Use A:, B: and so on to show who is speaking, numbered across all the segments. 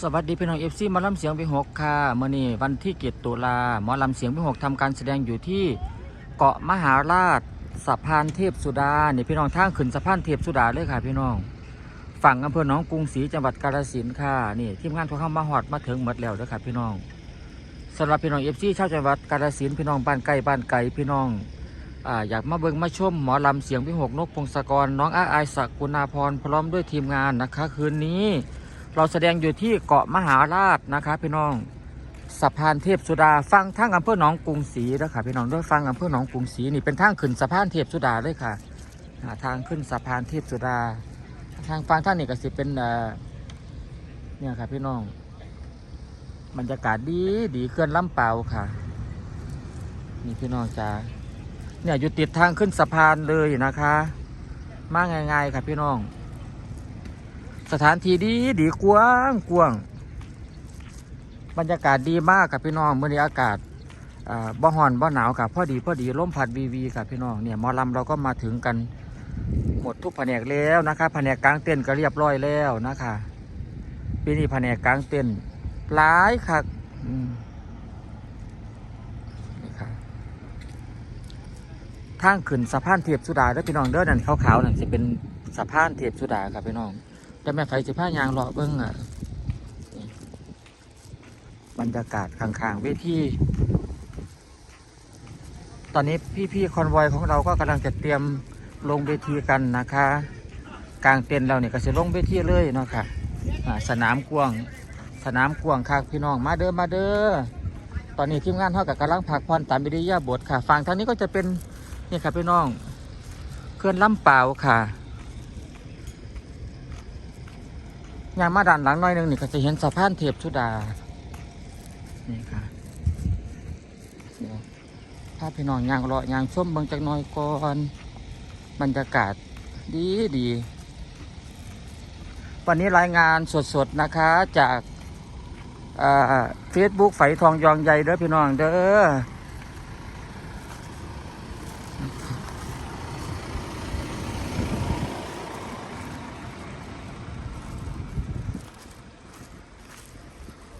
A: สวัสดีพี่น้องเอฟซีหมอลำเสียงวิหกค่ะเมื่อนี้วันที่เกียรตุลาหมอลำเสียงวิหกทำการแสดงอยู่ที่เกาะมหาราชสะพานเทพสุดาเนี่พี่น้องทางขึ้นสะพานเทพสุดาเลยค่ะ พี่น้อง ฝั่งอำเภอหนองกรุงศรีจังหวัดกาฬสินธุ์ค่ะนี่ทีมงานทุกเข้ามาหอดมาถึงหมดแล้วเด้อค่ะพี่น้องสำหรับพี่น้องเอฟซีชาวจังหวัดกาฬสินธุ์พี่น้องบ้านใกล้บ้านไกลพี่น้องอาอยากมาเบิ่งมาชมหมอลำเสียงวิหกนกพงศกร น้องอาอายศักกุณาพรพร้อมด้วยทีมงานนะคะ คืนนี้ เราแสดงอยู่ที่เกาะมหาราชนะคะพี่น้องสะพานเทพสุดาฟังทางอำเภอหนองกรุงศรีนะคะพี่น้องด้วยฟังอำเภอหนองกรุงศรีนี่เป็นทางขึ้นสะพานเทพสุดาเลยค่ะทางขึ้นสะพานเทพสุดา ทางฟังท่านนี่ก็สิเป็นเอ่อเนี่ยค่ะพี่น้องบรรยากาศดีดีเคลื่อนลำเปล่าค่ะนี่พี่น้องจ้าเนี่ยอยู่ติดทางขึ้นสะพานเลยนะคะ มาง่ายๆค่ะพี่น้อง สถานที่ดีดีกว้างกว้าง บรรยากาศดีมากครับพี่น้องเมื่อนี้อากาศบ่ฮอนบ่หนาวครับพอดีพอดีลมพัดวีวีครับพี่น้องเนี่ยมอลำเราก็มาถึงกันหมดทุกแผนกแล้วนะคะแผนกกลางเต้นก็เรียบร้อยแล้วนะคะปีนี้แผนกกลางเต้นหลายคักอืมนี่ค่ะทางขึ้นสะพานเทียบสุดาเด้อพี่น้องเด้อนั่นขาวๆนั่นจะเป็นสะพานเทียบสุดาครับพี่น้อง แต่แม่ไฟสิผ้ายางเลาะเบิ้งอะบรรยากาศข้างๆเวทีตอนนี้พี่ๆคอนวอยของเราก็กำลังจะเตรียมลงเวทีกันนะคะ กลางเต็นท์เราเนี่ยก็จะลงเวทีเลยเนาะค่ะอ่าสนามกวางสนามกวางค่ะพี่น้องมาเด้อมาเด้อตอนนี้ทีมงานเท่ากับกำลังพักผ่อนตามวิริยาบทค่ะฝั่งทางนี้ก็จะเป็นนี่ค่ะพี่น้องเคลื่อนลำเปล่าค่ะ ยางมาด้านหลังหน่อยหนึงนี่ก็จะเห็นสะพานเทพสุดา นี่ค่ะเดี๋ยวพาพี่น้องยางเลาะยางชมเบิ่งจักน่อยก่อนบรรยากาศดีดี วันนี้รายงานสดๆนะคะ จากเฟซบุ๊กไฝทองยองใหญ่เด้อพี่น้องเด้อ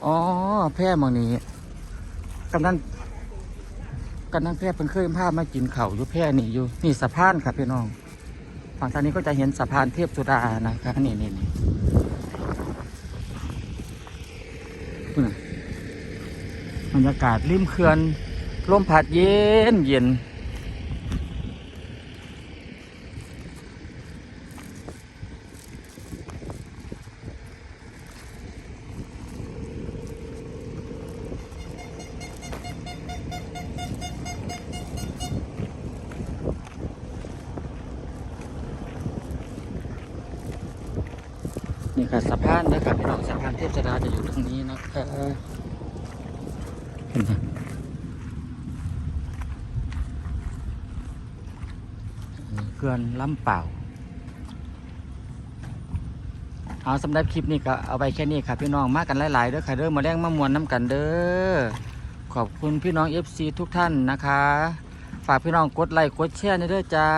A: อ๋อ แพร่มองนี้กำนันกำนันแพร่เพิ่นเคยพามากินเข่าอยู่แพร่นี่อยู่นี่สะพานครับพี่น้อง ฝั่งทางนี้ก็จะเห็นสะพานเทพสุดานะคะนี่นี่นี่นู่บรรยากาศริมเขื่อนลมพัดเย็นเย็น นี่ค่ะสะพานนะครับพี่น้องสะพานเทพสุดาจะอยู่ตรงนี้นะคะเห็นไหมอันนี้เกลือนลำเปล่าเอาสำหรับคลิปนี้ก็เอาไปแค่นี้ครับพี่น้องมากันหลายๆเด้อค่ะเด้อมาแรงมามวนน้ำกันเด้อขอบคุณพี่น้อง FC ทุกท่านนะคะ ฝากพี่น้องกดไลค์กดแชร์ในเด้อจ้า